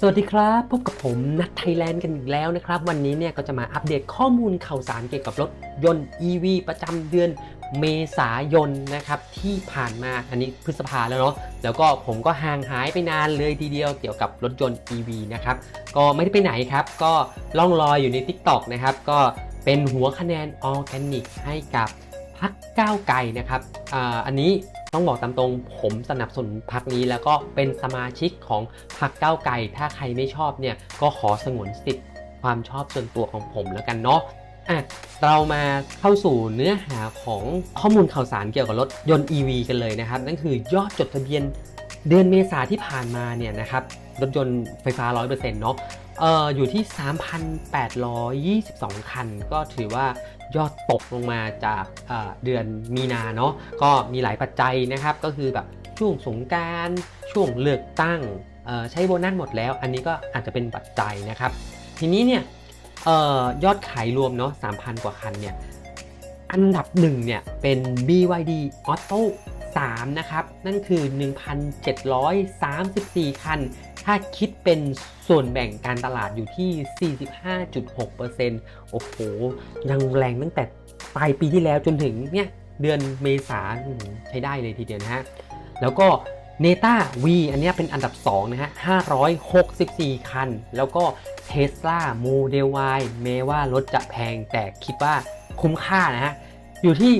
สวัสดีครับ พบกับผมนัทไทยแลนด์กันอีกแล้วนะครับ วันนี้เนี่ยก็จะมาอัปเดตข้อมูลข่าวสารเกี่ยวกับรถยนต์ EV ประจำเดือนเมษายนนะครับที่ผ่านมาอันนี้พฤษภาแล้วเนาะแล้วก็ผมก็ห่างหายไปนานเลยทีเดียวเกี่ยวกับรถยนต์ EV นะครับก็ไม่ได้ไปไหนครับ ก็ล่องลอยอยู่ใน TikTok นะครับก็เป็นหัวคะแนนออร์แกนิกให้กับ พักก้าวไกลนะครับอาอันนี้ต้องบอกตามตรงผมสนับสนุนพักนี้แล้วก็เป็นสมาชิกของพักก้าวไกล ถ้าใครไม่ชอบเนี่ยก็ขอสงวนสิทธิ์ความชอบส่วนตัวของผมแล้วกันเนาะอะเรามาเข้าสู่เนื้อหาของข้อมูลข่าวสารเกี่ยวกับรถยนต์ EV กันเลยนะครับ นั่นคือยอดจดทะเบียนเดือนเมษาที่ผ่านมาเนี่ยนะครับรถยนต์ไฟฟ้า 100%เนาะเอ่ออยู่ที่ 3,822 คัน ก็ถือว่า ยอดตกลงมาจากเดือนมีนาเนาะก็มีหลายปัจจัยนะครับ ก็คือแบบช่วงสงการช่วงเลือกตั้งใช้โบนัสหมดแล้ว อันนี้ก็อาจจะเป็นปัจจัยนะครับ ทีนี้เนี่ยออยอดขายรวมเนาะ3,000 กว่าคันเนี่ยอันดับหนึ่งเนี่ยเป็น BYD Auto 3 นะครับ นั่นคือ 1,734 คัน ถ้าคิดเป็นส่วนแบ่งการตลาดอยู่ที่ 45.6%โอ้โห ยังแรงตั้งแต่ปลายปีที่แล้วจนถึงเนี่ยเดือนเมษาใช้ได้เลยทีเดียวนะฮะ แล้วก็ n e t a V อันนี้เป็นอันดับ 2 นะฮะ 564 คัน แล้วก็ Tesla Model Y แม้ว่ารถจะแพงแต่คิดว่าคุ้มค่านะฮะ อยู่ที่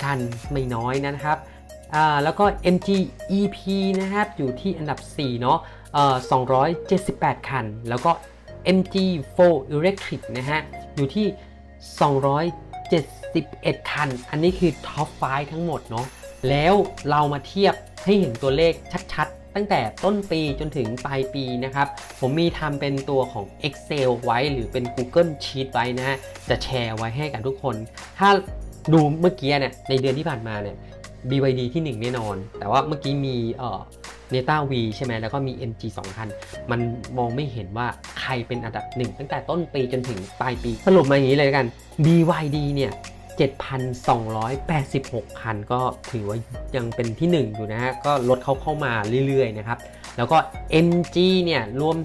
391 คัน ไม่น้อยนะครับ อ่าแล้วก็ MG EP นะครับ อยู่ที่อันดับ 4 เนาะเอ่อ278 คัน แล้วก็ MG 4 Electric นะฮะ อยู่ที่ 271 คัน อันนี้คือท็อป5ทั้งหมดเนาะ แล้วเรามาเทียบให้เห็นตัวเลขชัดๆ ตั้งแต่ต้นปีจนถึงปลายปีนะครับ ผมมีทำเป็นตัวของ Excel ไว้หรือเป็น Google Sheet ไว้นะฮะ จะแชร์ไว้ให้กับทุกคน ถ้าดูเมื่อกี้เนี่ยในเดือนที่ผ่านมาเนี่ย BYD ที่ 1 แน่นอน แต่ว่าเมื่อกี้มีเอ่อ Neta V ใช่ไหมแล้วก็มี MG 2คันมันมองไม่เห็นว่าใครเป็นอันดับหนึ่งตั้งแต่ต้นปีจนถึงปลายปี สรุปมาอย่างนี้เลยกัน BYD เนี่ย 7,286 คัน ก็ถือว่ายังเป็นที่ 1 อยู่นะฮะ ก็ลดเขาเข้ามาเรื่อยๆนะครับ แล้วก็ MG เนี่ยรวม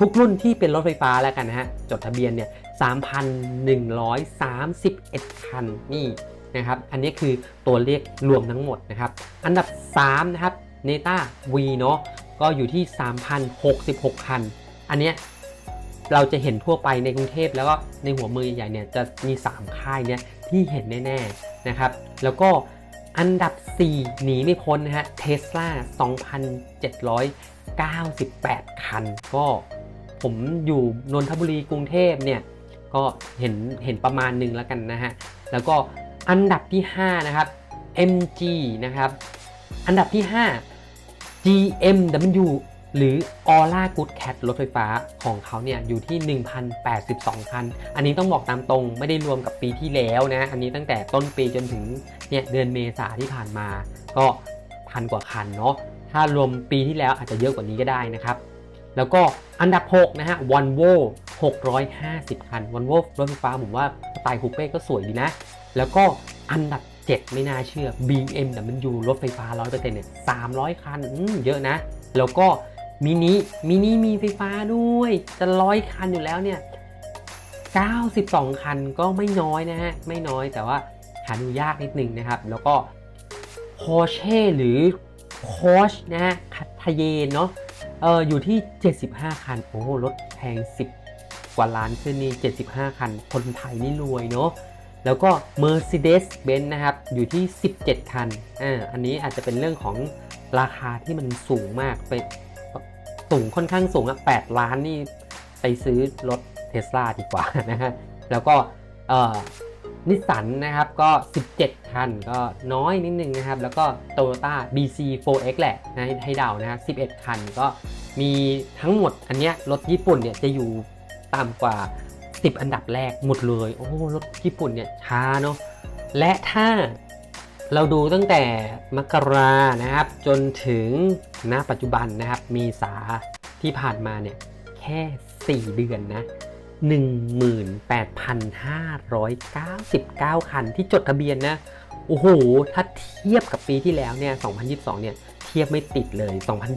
ทุกรุ่นที่เป็นรถไฟฟ้าแล้วกันนะฮะ จดทะเบียนเนี่ย 3,131 คัน นี่ นะครับ อันนี้คือตัวเลขรวมทั้งหมดนะครับ อันดับ 3 นะครับ Neta V เนาะก็อยู่ที่ 3,066 คัน อันเนี้ยเราจะเห็นทั่วไปในกรุงเทพแล้วก็ในหัวเมืองใหญ่เนี่ยจะมี 3 ค่ายเนี่ยที่เห็นแน่ๆนะครับ แล้วก็อันดับ 4 หนีไม่พ้นนะฮะเทสลา2,798 คัน ก็ผมอยู่นนทบุรีกรุงเทพเนี่ยก็เห็นเห็นประมาณหนึ่งแล้วกันนะฮะ แล้วก็ อันดับที่ 5 นะครับ MG นะครับ อันดับที่ 5 GMW หรือ Aura Good Cat รถไฟฟ้าของเขาเนี่ยอยู่ที่ 1,082 คัน อันนี้ต้องบอกตามตรงไม่ได้รวมกับปีที่แล้วนะ อันนี้ตั้งแต่ต้นปีจนถึงเนี่ยเดือนเมษาที่ผ่านมา ก็พันกว่าคันเนาะ ถ้ารวมปีที่แล้วอาจจะเยอะกว่านี้ก็ได้นะครับ แล้วก็อันดับ 6 นะฮะ Volvo 650 คัน Volvo รถไฟฟ้าผมว่าสไตล์คูเป้ก็สวยดีนะ แล้วก็อันดับ 7 ไม่น่าเชื่อ BMW รถไฟฟ้า 100%เนี่ย300 คันอืมเยอะนะ แล้วก็มินิมินิมีไฟฟ้าด้วย จะร้อยคันอยู่แล้วเนี่ย 92 คันก็ไม่น้อยนะฮะ ไม่น้อยแต่ว่าหาดูยากนิดนึงนะครับ แล้วก็ Porsche หรือ Porsche นะฮะคัทเยนเนาะเอออยู่ที่ 75 คัน โอ้รถแพง 10 กว่าล้านขึ้นนี่ 75 คัน คนไทยนี่รวยเนาะ แล้วก็ Mercedes-Benz นะครับ อยู่ที่ 17 คันอ่าอันนี้อาจจะเป็นเรื่องของราคาที่มันสูงมากไปสูงค่อนข้างสูงอะ8ล้านนี่ไปซื้อรถเทสลาดีกว่านะฮะแล้วก็เอ่อนิสสันนะครับก็ 17 คันก็น้อยนิดนึงนะครับ แล้วก็ Toyota BC4X แหละนะให้ให้เดานะฮะ11 คันก็มีทั้งหมดอันเนี้ยรถญี่ปุ่นเนี่ยจะอยู่ต่ำกว่า 10 อันดับแรกหมดเลย โอ้รถญี่ปุ่นเนี่ยช้าเนาะและถ้าเราดูตั้งแต่มกรานะครับ จนถึงณปัจจุบันนะครับ มีสาที่ผ่านมาเนี่ย แค่ 4 เดือนนะ 18,599 คันที่จดทะเบียนนะ โอ้โห ถ้าเทียบกับปีที่แล้วเนี่ย 2022 เนี่ย เทียบไม่ติดเลย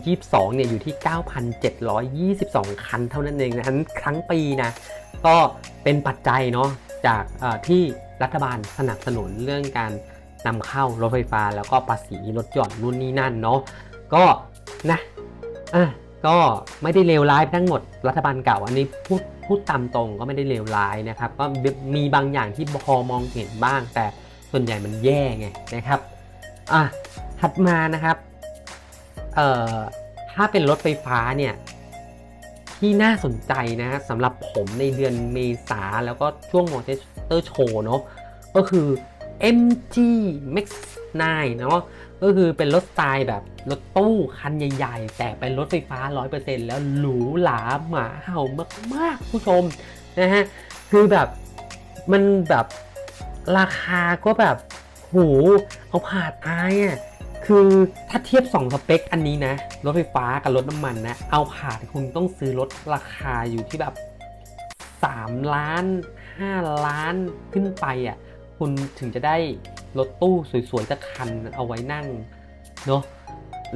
2022 เนี่ยอยู่ที่ 9,722 คันเท่านั้นเองนะครั้งปีนะ ก็เป็นปัจจัยเนาะจากที่รัฐบาลสนับสนุนเรื่องการนำเข้ารถไฟฟ้าแล้วก็ภาษีลดหย่อนนู่นนี่นั่นเนาะก็นะอะก็ไม่ได้เลวร้ายไปทั้งหมดรัฐบาลเก่า อันนี้พูดพูดตามตรงก็ไม่ได้เลวร้ายนะครับ ก็มีบางอย่างที่พอมองเห็นบ้าง แต่ส่วนใหญ่มันแย่ไงนะครับอะถัดมานะครับ เอ่อถ้าเป็นรถไฟฟ้าเนี่ยที่น่าสนใจนะสำหรับผมในเดือนเมษาแล้วก็ช่วงมอเตอร์โชว์เนาะก็คือ MG Max 9เนาะก็คือเป็นรถสไตล์แบบรถตู้คันใหญ่ๆ แต่เป็นรถไฟฟ้า 100%แล้วหรูหราหมาเห่ามากๆ ผู้ชมนะฮะคือแบบมันแบบราคาก็แบบโหเอาผ่าตายอะ คือถ้าเทียบ 2 สเปค อันนี้นะ รถไฟฟ้ากับรถน้ำมันนะ เอาผ่านคุณต้องซื้อรถราคาอยู่ที่แบบ 3 ล้าน 5 ล้านขึ้นไปอะคุณถึงจะได้รถตู้สวยๆสักคันเอาไว้นั่งเนาะ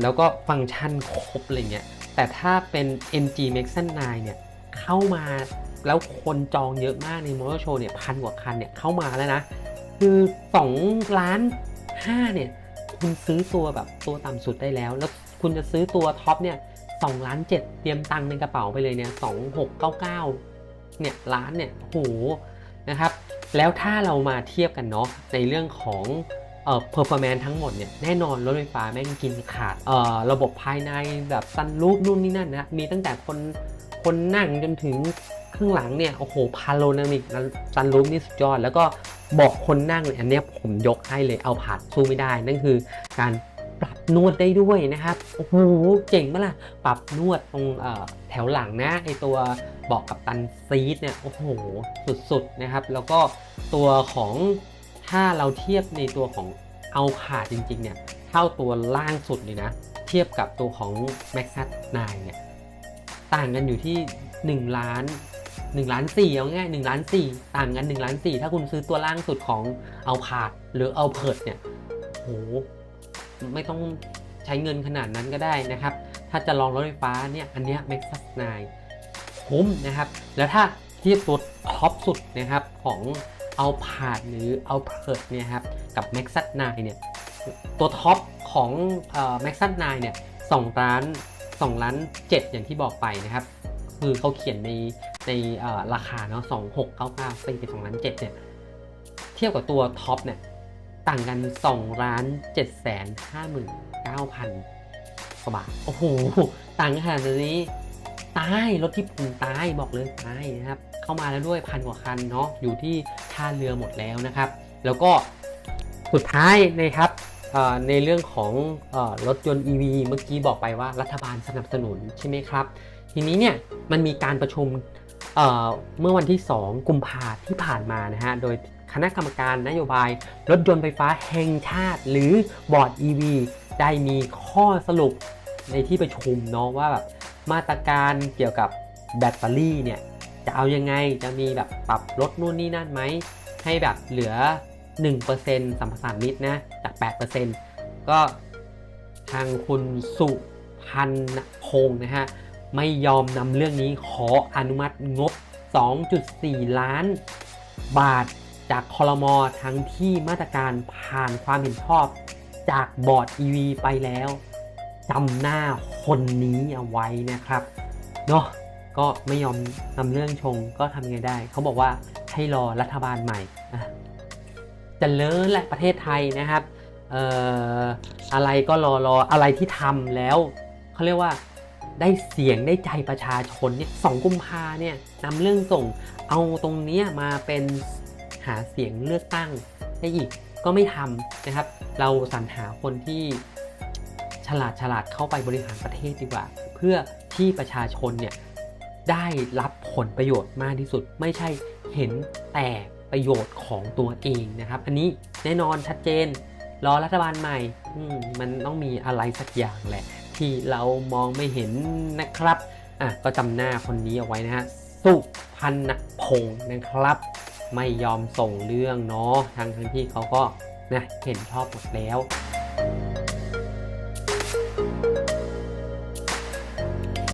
แล้วก็ฟังก์ชันครบอะไรเงี้ยแต่ถ้าเป็น MG Max 9เนี่ยเข้ามาแล้วคนจองเยอะมากในมอเตอร์โชว์เนี่ยพันกว่าคันเนี่ยเข้ามาแล้วนะ คือ 2 ล้าน5เนี่ย คุณซื้อตัวแบบตัวต่ำสุดได้แล้ว แล้วคุณจะซื้อตัวท็อปเนี่ย2ล้าน7เตรียมตังค์ในกระเป๋าไปเลยเนี่ย2699เก้าเก้าเนี่ยล้านเนี่ยโหนะครับ แล้วถ้าเรามาเทียบกันเนาะในเรื่องของเอ่อ performance ทั้งหมดเนี่ยแน่นอนรถไฟฟ้าแม่งกินขาดเอ่อระบบภายในแบบซันรูปนู่นนี่นั่นนะมีตั้งแต่คนคนนั่งจนถึงข้างหลังเนี่ยโอ้โหพาโรนามิกซันรูปนี่สุดยอด แล้วก็ บอกคนนั่งเนี่ยอันนี้ผมยกให้เลยเอาผ่านสู้ไม่ได้ นั่นคือการปรับนวดได้ด้วยนะครับ โอ้โห เจ๋งปะล่ะ ปรับนวดตรงแถวหลังนะ ไอตัวเบอกกับตันซีทเนี่ย โอ้โห สุดๆนะครับ แล้วก็ตัวของถ้าเราเทียบในตัวของเอาผ่าจริงๆเนี่ย เท่าตัวล่างสุดเลยนะ เทียบกับตัวของ Max 9เนี่ย ต่างกันอยู่ที่ 1 ล้าน 1ล้าน4เอาง่าย1ล้าน4ต่างกัน1ล้าน4ถ้าคุณซื้อตัวล่างสุดของเอาผาดหรือเอาเพิดเนี่ยโหไม่ต้องใช้เงินขนาดนั้นก็ได้นะครับ ถ้าจะลองรถไฟฟ้าเนี่ยอันเนี้ย Max 9คุ้มนะครับ แล้วถ้าเทียบตัวท็อปสุดนะครับของเอาผาดหรือเอาเพิดเนี่ยครับกับ Max 9เนี่ยตัวท็อปของเอ่อ Max 9เนี่ย2ล้าน2ล้าน7อย่างที่บอกไปนะครับ คือเขาเขียนในในราคาเนาะ2699ไปเก้าไป็น2ล้าน7เนี่ย เทียบกับตัวท็อปเนี่ยต่างกัน2ล้าน7แสน59,000กว่าบาท โอ้โห ต่างขนาดนี้ตายรถที่ปุ่นตายบอกเลยตายนะครับ เข้ามาแล้วด้วยพันกว่าคันเนาะอยู่ที่ท่าเรือหมดแล้วนะครับ แล้วก็สุดท้ายนะครับในเรื่องของอรถยนต์ EV เมื่อกี้บอกไปว่ารัฐบาลสนับสนุนใช่ไหมครับ ทีนี้เนี่ยมันมีการประชุมเเมื่อวันที่ 2 กุมภาที่ผ่านมานะฮะ โดยคณะกรรมการนโยบาย รถยนต์ไฟฟ้าแห่งชาติ หรือบอร์ด EV ได้มีข้อสรุปในที่ประชุมเนาะว่าแบบมาตรการเกี่ยวกับแบตเตอรี่เนี่ยจะเอายังไงจะมีแบบปรับลดนู่นนี่นั่นไหม ให้แบบเหลือ 1%สัมปทานมิตรนะ จาก 8%ก็ทางคุณสุพันพงนะฮะ ไม่ยอมนำเรื่องนี้ขออนุมัติงบ 2.4 ล้าน บาทจากคอรมอทั้งที่มาตรการผ่านความเห็นชอบจากบอร์ด EV ไปแล้วจำหน้าคนนี้เอาไว้นะครับเนาะก็ไม่ยอมนำเรื่องชงก็ทำไงได้ เขาบอกว่าให้รอรัฐบาลใหม่จะเลิศแหละประเทศไทยนะครับอออะไรก็รอรออะไรที่ทำแล้วเขาเรียกว่า ได้เสียงได้ใจประชาชนเนี่ยสองกุมภาเนี่ยนำเรื่องส่งเอาตรงนี้มาเป็นหาเสียงเลือกตั้งได้อีกก็ไม่ทำนะครับ เราสรรหาคนที่ฉลาดฉลาดเข้าไปบริหารประเทศดีกว่า เพื่อที่ประชาชนเนี่ยได้รับผลประโยชน์มากที่สุด ไม่ใช่เห็นแต่ประโยชน์ของตัวเองนะครับ อันนี้แน่นอนชัดเจน รอรัฐบาลใหม่มมันต้องมีอะไรสักอย่างแหละ ที่เรามองไม่เห็นนะครับอะก็จำหน้าคนนี้เอาไว้นะฮะสุพันณพงศ์นะครับ ไม่ยอมส่งเรื่องเนาะทางทั้งที่เขาก็นะเห็นชอบหมดแล้ว